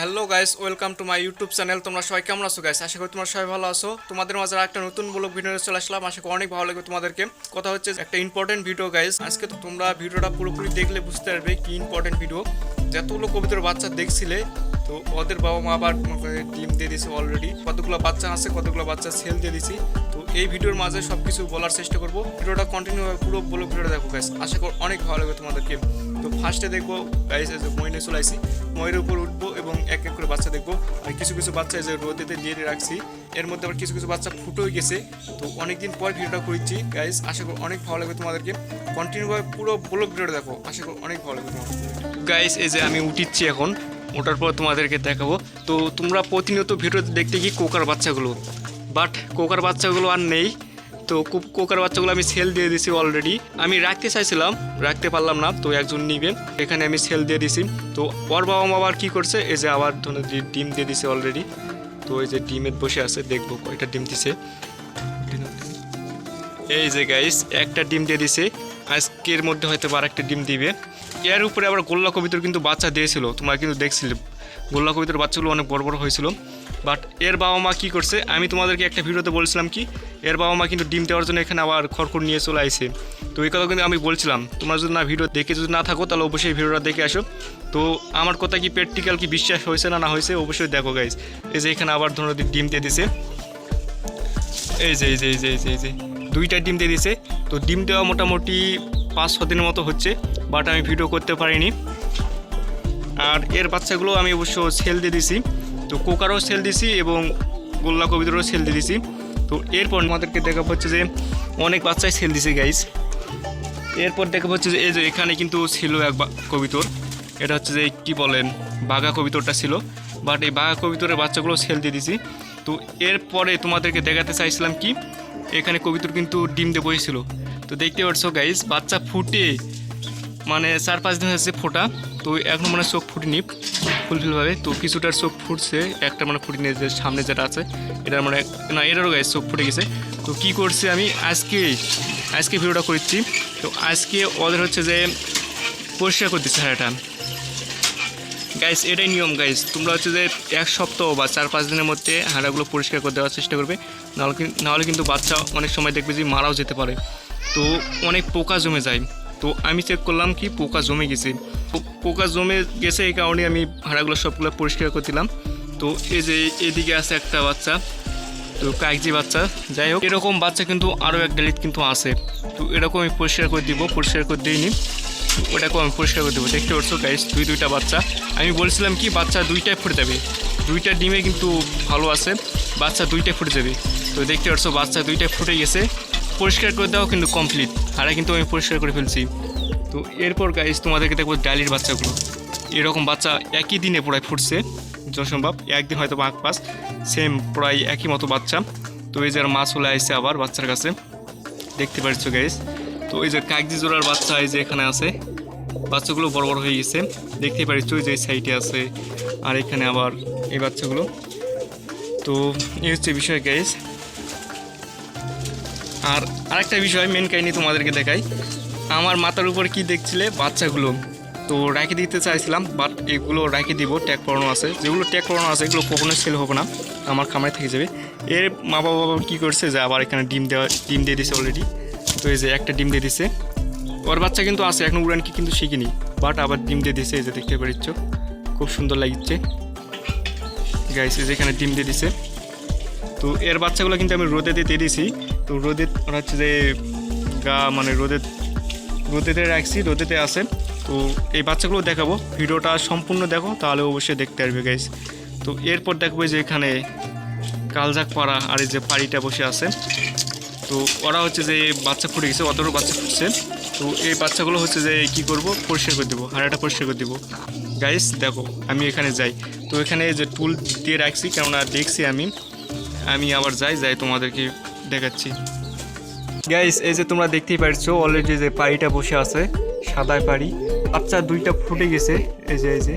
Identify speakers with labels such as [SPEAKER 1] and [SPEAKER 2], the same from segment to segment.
[SPEAKER 1] Hello guys, welcome to my YouTube channel. তোমরা সবাই কেমন আছো গাইস? আশা করি তোমরা সবাই ভালো আছো। তোমাদের মাঝে একটা নতুন ব্লগ ভিডিও চলে আসলাম। আশা করি অনেক ভালো লাগবে তোমাদেরকে। কথা হচ্ছে একটা ইম্পর্টেন্ট ভিডিও গাইস। আজকে তো তোমরা ভিডিওটা পুরোপুরি দেখলে বুঝতে পারবে কি ইম্পর্টেন্ট ভিডিও যতগুলো কবিতার বাচ্চা দেখছিলে, তো ওদের বাবা মা আবার টিম দিয়ে দিয়েছে অলরেডি কতগুলো বাচ্চা আছে, কতগুলো বাচ্চা সেল দিয়ে দিছি তো এই ভিডিওর মাঝে সব কিছু বলার চেষ্টা করব। ভিডিওটা কন্টিনিউ পুরো বলো ভিডিওটা দেখো গাইস। আশা করি অনেক ভালো লাগবে তোমাদেরকে। তো ফার্স্টে দেখব ময়নে চলে আসি। ময়ের উপর উঠবো এবং এক এক করে বাচ্চা দেখব। আর কিছু কিছু বাচ্চা যে রোদেতে দিয়ে রাখছি। এর মধ্যে আবার কিছু কিছু বাচ্চা ফুটো হয়ে গেছে। তো অনেকদিন পর ভিডিওটা করেছি গাইস আশা করি অনেক ভালো লাগবে তোমাদেরকে। কন্টিনিউভাবে পুরো ব্লগ ভিডিওটা দেখো, আশা করি অনেক ভালো লাগবে তোমাদের। গাইস এই যে আমি উঠিচ্ছি এখন, ওঠার পর তোমাদেরকে দেখাবো। তো তোমরা প্রতিনিয়ত ভিডিওতে দেখতে কি কোকার বাচ্চাগুলো। বাট কোকার বাচ্চাগুলো আর নেই। তো কোকার বাচ্চাগুলো আমি সেল দিয়ে দিছি অলরেডি আমি রাখতে চাইছিলাম, রাখতে পারলাম না, তো একজন নিবে। এখানে আমি সেল দিয়ে দিছি। তো ওর বাবা মা আবার কী করছে, এই যে আবার ডিম দিয়ে দিছে অলরেডি তো এই যে ডিমের বসে আছে, দেখব কয়টা ডিম দিছে। এই যে গাইস একটা ডিম দিয়ে দিছে। আজকের মধ্যে হয়তো আর একটা ডিম দিবে। এর উপরে আবার গোল্লা কবিতর কিন্তু বাচ্চা দিয়েছিল, তোমরা কিন্তু দেখছিলে। গোল্লা কবিতার বাচ্চাগুলো অনেক বড় বড় হয়েছিল। বাট এর বাবা মা কী করছে? আমি তোমাদেরকে একটা ভিডিওতে বলছিলাম কি, এর বাবা মা কিন্তু ডিম দেওয়ার জন্য এখানে আবার খড়খড় নিয়ে চলে আইছে। তো এই কথা কিন্তু আমি বলছিলাম। তোমরা যদি না ভিডিও দেখে যদি না থাকো, তাহলে অবশ্যই ভিডিওটা দেখে আসো। তো আমার কথা কি প্র্যাকটিক্যাল কি বিশ্বাস হয়েছে না না হয়েছে, অবশ্যই দেখো গাইজ এই যে এখানে আবার ধরো ডিম দিয়ে দিছে। এই যে এই যে এই যে এই যে এই যে, দুইটা ডিম দিয়ে দিছে। তো ডিম দেওয়া মোটামুটি পাঁচ ছ দিনের মতো হচ্ছে বাট আমি ভিডিও করতে পারিনি। আর এর বাচ্চাগুলো আমি অবশ্য সেল দিয়ে দিছি। তো কোকারও সেল দিছি এবং গোল্লা কবিতারও সেল দিয়ে দিছি। তো এরপর আমাদেরকে দেখা হচ্ছে যে অনেক বাচ্চাই সেল দিছে গাইস এরপর দেখা হচ্ছে যে এই যে এখানে কিন্তু ছিল এক কবিতর। এটা হচ্ছে যে কি বলেন, বাঘা কবিতরটা ছিল। বাট এই বাঘা কবিতরের বাচ্চাগুলো সেল দিয়ে দিছি। তো এরপরে তোমাদেরকে দেখাতে চাইছিলাম কি, এখানে কবিতর কিন্তু ডিম দিয়ে বসেছিল। তো দেখতে পাচ্ছ গাইস বাচ্চা ফুটে মানে চার পাঁচ দিন হয়েছে ফোটা, তো এখন মানে চোখ ফুটিনি ফুলফিলভাবে। তো কিছুটার চোখ ফুটছে, একটা মানে ফুটিনি যে সামনে যেটা আছে, এটার মানে না, এটারও গাইস চোখ ফুটে গেছে। তো কি করছি আমি? আজকে আজকে ভিডিওটা করছি। তো আজকে ওদের হচ্ছে যে পরিষ্কার করে দিচ্ছে হ্যাঁ গাইস এটাই নিয়ম গাইস তোমরা হচ্ছে যে এক সপ্তাহ বা চার পাঁচ দিনের মধ্যে হাঁড়াগুলো পরিষ্কার করে দেওয়ার চেষ্টা করবে। নাহলে নাহলে কিন্তু বাচ্চা অনেক সময় দেখবে যে মারাও যেতে পারে। তো অনেক পোকা জমে যায়। তো আমি চেক করলাম কি পোকা জমে গেছে। পোকা জমে গেছে এই কারণে আমি ভাড়াগুলো সবগুলো পরিষ্কার করে দিলাম। তো এই যে এদিকে আছে একটা বাচ্চা, তো কাগজি বাচ্চা, যাই হোক, এরকম বাচ্চা কিন্তু আরও এক ডালিত কিন্তু আছে। তো এরকম আমি পরিষ্কার করে দিব, পরিষ্কার করে দিইনি। ওটাকেও আমি পরিষ্কার করে দেবো। দেখতে পাচ্ছ গাইস দুই দুইটা বাচ্চা। আমি বলছিলাম কি বাচ্চা দুইটাই ফুটে যাবে। দুইটা ডিমে কিন্তু ভালো আছে, বাচ্চা দুইটাই ফুটে যাবে। তো দেখতে পাচ্ছ বাচ্চা দুইটাই ফুটে গেছে। পরিষ্কার করে দেওয়া কিন্তু কমপ্লিট হারা কিন্তু আমি পরিষ্কার করে ফেলছি। তো এরপর গাইস তোমাদেরকে দেখব ডালির বাচ্চাগুলো। এরকম বাচ্চা একই দিনে প্রায় ফুটছে। যসম্ভব একদিন হয়তো পাঁচ পাঁচ সেম প্রায় একই মতো বাচ্চা। তো এই যে আর মা চলে আসছে আবার বাচ্চার কাছে। দেখতে পাচ্ছ গাইস তো এই যে কাগজি জোড়ার বাচ্চা এই যে এখানে আছে। বাচ্চাগুলো বড় বড় হয়ে গেছে। পারিস ওই যে সাইডে আছে। আর এখানে আবার এই বাচ্চাগুলো। তো এই হচ্ছে বিষয় গাইস আর আরেকটা বিষয় মেন কাহিনী তোমাদেরকে দেখাই। আমার মাথার উপর কি দেখছিলে? বাচ্চাগুলো। তো রেখে দিতে চাইছিলাম বাট এগুলো রেখে দিব ট্যাগ পড়ানো আছে। যেগুলো ট্যাগ পড়ানো আছে, এগুলো কখনো সেল হবে না। আমার খামারে থেকে যাবে। এর মা বাবা বাবা কী করছে? যে আবার এখানে ডিম দেওয়া, ডিম দিয়ে দিছে অলরেডি তো এই যে একটা ডিম দিয়ে দিছে। ওর বাচ্চা কিন্তু আছে, এখন উড়ান কি কিন্তু শিখিনি। বাট আবার ডিম দিয়ে দিছে, এই যে দেখতে পারিচ্ছ খুব সুন্দর লাগছে। গাইছে যেখানে ডিম দিয়ে দিছে। তো এর বাচ্চাগুলো কিন্তু আমি রোদে দিয়ে দিয়েছি। তো রোদে ওরা হচ্ছে যে গা মানে রোদে রোদেতে রাখছি, রোদেতে আছে। তো এই বাচ্চাগুলো দেখাবো। ভিডিওটা সম্পূর্ণ দেখো, তাহলে অবশ্যই দেখতে পারবে গাইস তো এরপর দেখব যে এখানে কালজাক পাড়া আর এই যে পাড়িটা বসে আছে। তো ওরা হচ্ছে যে বাচ্চা ফুটে গেছে, অতটা বাচ্চা ফুটছে তো এই বাচ্চাগুলো হচ্ছে যে কি করব? পরিষ্কার করে দেবো, হাড়াটা পরিষ্কার করে দেবো। গাইস দেখো, আমি এখানে যাই। তো এখানে যে টুল দিয়ে রাখছি, কেননা দেখছি আমি। আমি আবার যাই যাই তোমাদেরকে দেখাচ্ছি। গাইস এই যে তোমরা দেখতেই পারছ অলরেডি যে পাড়িটা বসে আছে সাদায় পাড়ি। বাচ্চা দুইটা ফুটে গেছে, এই যে এই যে।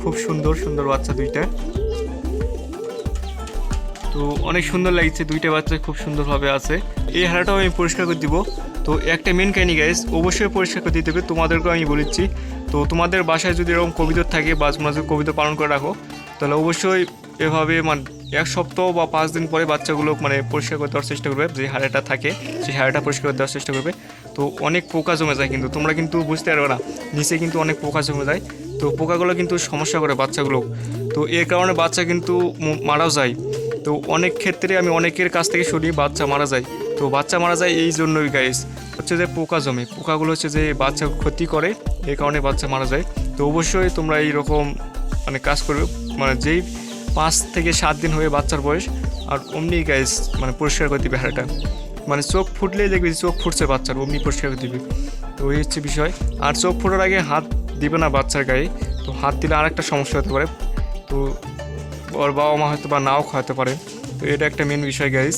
[SPEAKER 1] খুব সুন্দর সুন্দর বাচ্চা দুইটা। তো অনেক সুন্দর লাগছে, দুইটা বাচ্চা খুব সুন্দরভাবে আছে। এই হারাটাও আমি পরিষ্কার করে দিব। তো একটা মেন কাহিনি গাইস অবশ্যই পরিষ্কার করে দিতে হবে। তোমাদেরকেও আমি বলেছি। তো তোমাদের বাসায় যদি এরকম কবিতর থাকে বা তোমরা যদি কবিতা পালন করে রাখো, তাহলে অবশ্যই এভাবে মানে এক সপ্তাহ বা পাঁচ দিন পরে বাচ্চাগুলো মানে পরিষ্কার করে দেওয়ার চেষ্টা করবে, যে হাড়েটা থাকে, সেই হাড়েটা পরিষ্কার করে দেওয়ার চেষ্টা করবে। তো অনেক পোকা জমে যায় কিন্তু, তোমরা কিন্তু বুঝতে পারবে না, নিচে কিন্তু অনেক পোকা জমে যায়। তো পোকাগুলো কিন্তু সমস্যা করে বাচ্চাগুলো। তো এর কারণে বাচ্চা কিন্তু মারাও যায়। তো অনেক ক্ষেত্রে আমি অনেকের কাছ থেকে শুনি, বাচ্চা মারা যায়। তো বাচ্চা মারা যায় এই জন্যই গাইস হচ্ছে যে পোকা জমে। পোকাগুলো হচ্ছে যে বাচ্চা ক্ষতি করে এই কারণে বাচ্চা মারা যায়। তো অবশ্যই তোমরা এইরকম মানে কাজ করবে মানে যেই পাঁচ থেকে সাত দিন হয়ে বাচ্চার বয়স। আর অমনি গাইস মানে পরিষ্কার করে দিবে হাড়টা। মানে চোখ ফুটলেই দেখবি চোখ ফুটছে বাচ্চার, অমনি পরিষ্কার করে দিবে। তো এই হচ্ছে বিষয়। আর চোখ ফোটার আগে হাত দিবে না বাচ্চার গায়ে। তো হাত দিলে আর একটা সমস্যা হতে পারে। তো ওর বাবা মা হয়তো বা নাও খাওয়াতে পারে। তো এটা একটা মেন বিষয় গাইজ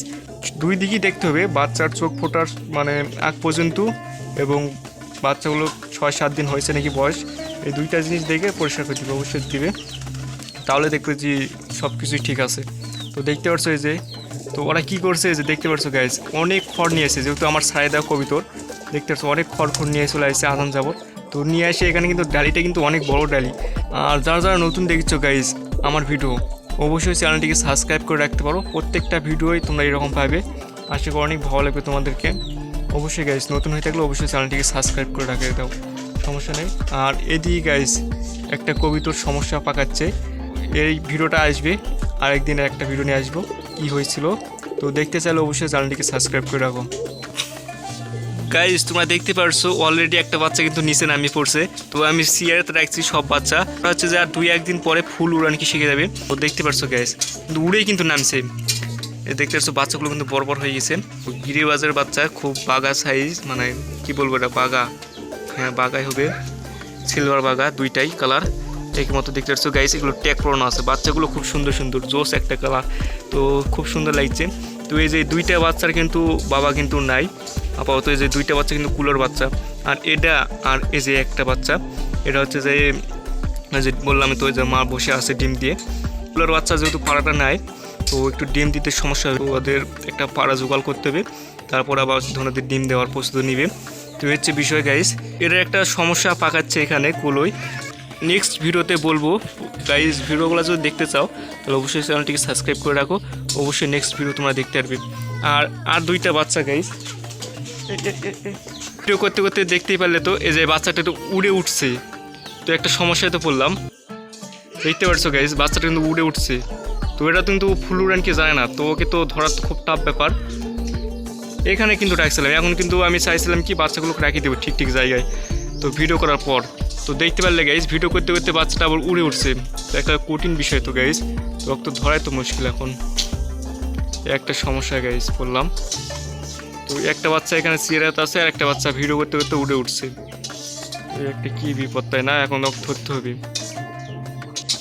[SPEAKER 1] দুই দিকই দেখতে হবে। বাচ্চার চোখ ফোটার মানে আগ পর্যন্ত এবং বাচ্চাগুলো ছয় সাত দিন হয়েছে নাকি বয়স। এই দুইটা জিনিস দেখে পরিষ্কার করে দিবে, অবশ্যই দিবে। তাহলে দেখবে যে সব কিছুই ঠিক আছে। তো দেখতে পারছ এই যে, তো ওরা কি করছে যে দেখতে পারছ গাইজ অনেক খড় নিয়ে এসেছে। যেহেতু আমার সাড়ে দেওয়া কবিতর, দেখতে পাচ্ছ অনেক খড় খড় নিয়ে চলে আসছে আদান যাবত তো নিয়ে এসে এখানে কিন্তু ডালিটা কিন্তু অনেক বড় ডালি। আর যারা যারা নতুন দেখছ গাইজ আমার ভিডিও অবশ্যই চ্যানেলটিকে সাবস্ক্রাইব করে রাখতে পারো। প্রত্যেকটা ভিডিওই তোমরা এরকম পাবে। আশা করি অনেক ভালো লাগবে তোমাদেরকে। অবশ্যই গাইজ নতুন হয়ে থাকলে অবশ্যই চ্যানেলটিকে সাবস্ক্রাইব করে রাখে দাও। সমস্যা নেই। আর এদিকে গাইজ একটা কবিতর সমস্যা পাকাচ্ছে। এই ভিডিওটা আসবে। আরেকদিন একটা ভিডিও নিয়ে আসব, কী হয়েছিল। তো দেখতে চাইলে অবশ্যই চ্যানেলটিকে সাবস্ক্রাইব করে রাখো। গাইজ তোমরা দেখতে পারছ অলরেডি একটা বাচ্চা কিন্তু নিচে নামিয়ে পড়ছে। তো আমি সিয়ারেতে রাখছি সব বাচ্চা। হচ্ছে যে আর দুই, একদিন পরে ফুল উড়ান কি শিখে যাবে। তো দেখতে পারছ গাইজ কিন্তু উড়েই কিন্তু নামছে। দেখতে পাচ্ছ বাচ্চাগুলো কিন্তু বড় বড় হয়ে গেছে। গিরিবাজের বাচ্চা, খুব বাগা সাইজ মানে কি বলব এটা, বাগা। হ্যাঁ বাগাই হবে। সিলভার বাগা, দুইটাই কালার এক মতো দেখতে পাচ্ছ। গাইস এগুলো ট্যাগ পড়ানো আছে। বাচ্চাগুলো খুব সুন্দর সুন্দর, জোস একটা কালার তো খুব সুন্দর লাগছে। তো এই যে দুইটা বাচ্চার কিন্তু বাবা কিন্তু নাই। আপাতত এই যে দুইটা বাচ্চা কিন্তু কুলোর বাচ্চা। আর এটা আর এই যে একটা বাচ্চা। এটা হচ্ছে যে যে বললাম তো যে মা বসে আছে ডিম দিয়ে। কুলোর বাচ্চা যেহেতু পাড়াটা নাই, তো একটু ডিম দিতে সমস্যা হবে। ওদের একটা পাড়া জোগাড় করতে হবে। তারপর আবার ধরনের ডিম দেওয়ার প্রস্তুতি নিবে। তো হচ্ছে বিষয় গাইস এটার একটা সমস্যা পাকাচ্ছে এখানে কুলোই নেক্সট ভিডিওতে বলব গাইজ ভিডিওগুলো যদি দেখতে চাও, তাহলে অবশ্যই চ্যানেলটিকে সাবস্ক্রাইব করে রাখো। অবশ্যই নেক্সট ভিডিও তোমরা দেখতে পারবে। আর আর দুইটা বাচ্চা গাইজ ভিডিও করতে করতে দেখতেই পারলে তো, এই যে বাচ্চাটা তো উড়ে উঠছে। তো একটা সমস্যায় তো পড়লাম। দেখতে পারছ গাইজ বাচ্চাটা কিন্তু উড়ে উঠছে। তো এটা কিন্তু ফুল উড়ানকে জানে না, তো ওকে তো ধরা তো খুব টাফ ব্যাপার। এখানে কিন্তু রাখছিলাম। এখন কিন্তু আমি চাইছিলাম কি বাচ্চাগুলোকে রাখি দেবো ঠিক ঠিক জায়গায়। তো ভিডিও করার পর। তো দেখতে পারলে গাইজ ভিডিও করতে করতে বাচ্চাটা আবার উড়ে উঠছে। একটা কঠিন বিষয় তো গাইজ তো তো ধরাই তো মুশকিল এখন। একটা সমস্যা গাইজ বললাম। তো একটা বাচ্চা এখানে সিরিয়াত আছে আর একটা বাচ্চা ভিডিও করতে করতে উড়ে উঠছে। একটা কি বিপদ তাই না? এখন ওকে ধরতে হবে।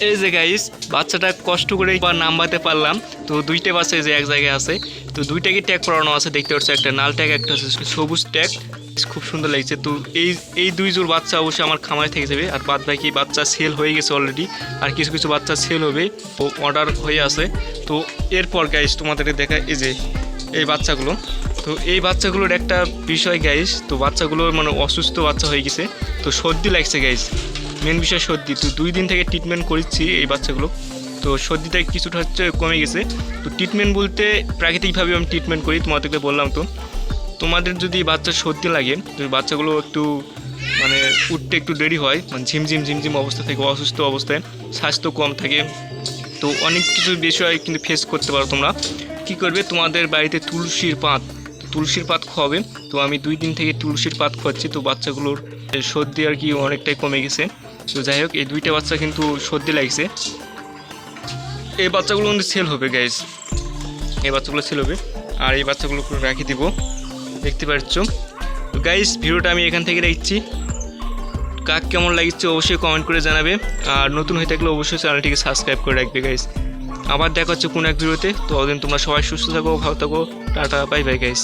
[SPEAKER 1] এই যে গাইস বাচ্চাটা কষ্ট করে বা নাম্বাতে পারলাম। তো দুইটা বাচ্চা যে এক জায়গায় আছে। তো দুইটাকে ট্যাগ করানো আছে, দেখতে পাচ্ছ একটা নাল ট্যাগ একটা সবুজ ট্যাগ খুব সুন্দর লাগছে। তো এই এই দুই জোর বাচ্চা অবশ্যই আমার খামারে থেকে যাবে। আর বাদ বাকি বাচ্চা সেল হয়ে গেছে অলরেডি আর কিছু কিছু বাচ্চা সেল হবে ও অর্ডার হয়ে আছে। তো এরপর গাইস তোমাদেরকে দেখা এই যে এই বাচ্চাগুলো। তো এই বাচ্চাগুলোর একটা বিষয় গাইস তো বাচ্চাগুলোর মানে অসুস্থ বাচ্চা হয়ে গেছে। তো সর্দি লাগছে গাইস মেন বিষয় সর্দি। তো দুই দিন থেকে ট্রিটমেন্ট করেছি এই বাচ্চাগুলো। তো সর্দিটা কিছুটা হচ্ছে কমে গেছে। তো ট্রিটমেন্ট বলতে প্রাকৃতিকভাবে আমি ট্রিটমেন্ট করি, তোমাদেরকে বললাম তো। তোমাদের যদি বাচ্চা সর্দি লাগে যদি বাচ্চাগুলো একটু মানে উঠতে একটু দেরি হয় মানে ঝিমঝিম ঝিমঝিম অবস্থা থেকে, অসুস্থ অবস্থায়, স্বাস্থ্য কম থাকে, তো অনেক কিছু বিষয় কিন্তু ফেস করতে পারো তোমরা। কি করবে? তোমাদের বাড়িতে তুলসীর পাত তুলসীর পাত খাওয়াবে তো আমি দুই দিন থেকে তুলসীর পাত খাওয়াচ্ছি তো বাচ্চাগুলোর সর্দি আর কি অনেকটাই কমে গেছে। তো যাই হোক, এই দুইটা বাচ্চা কিন্তু সর্দি লাগছে। এই বাচ্চাগুলো কিন্তু সেল হবে গাইস এই বাচ্চাগুলো সেল হবে, আর এই বাচ্চাগুলো রাখি দিব। দেখতে পাচ্ছ? তো গাইস ভিডিওটা আমি এখান থেকে দেখছি। কাক কেমন লাগছে অবশ্যই কমেন্ট করে জানাবে। আর নতুন হয়ে থাকলে অবশ্যই চ্যানেলটিকে সাবস্ক্রাইব করে রাখবে গাইস আবার দেখা হচ্ছে কোনো এক ভিডিওতে। তো তোমরা সবাই সুস্থ থাকো, ভালো থাকো। Tata bye bye guys